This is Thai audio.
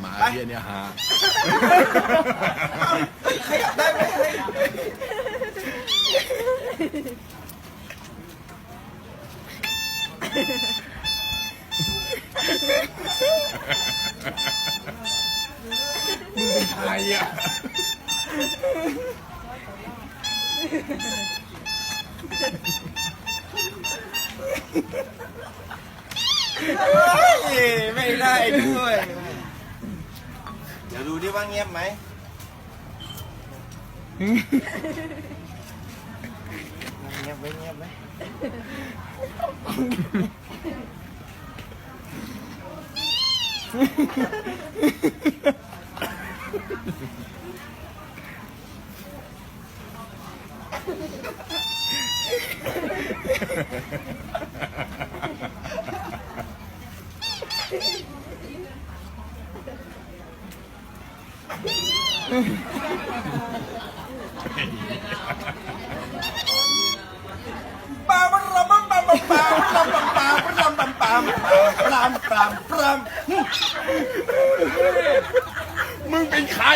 หมาเฮียเนี่ยฮาขยับได้ไหมเฮ้ยใครอะเฮ้ยไม่ได้ด้วย đi với anh em mày Nhẹp với nhẹp với Ha ha ha ha. ปามรำปามปามปามปามปามปามปามปามปามปามปามมึงเป็นใคร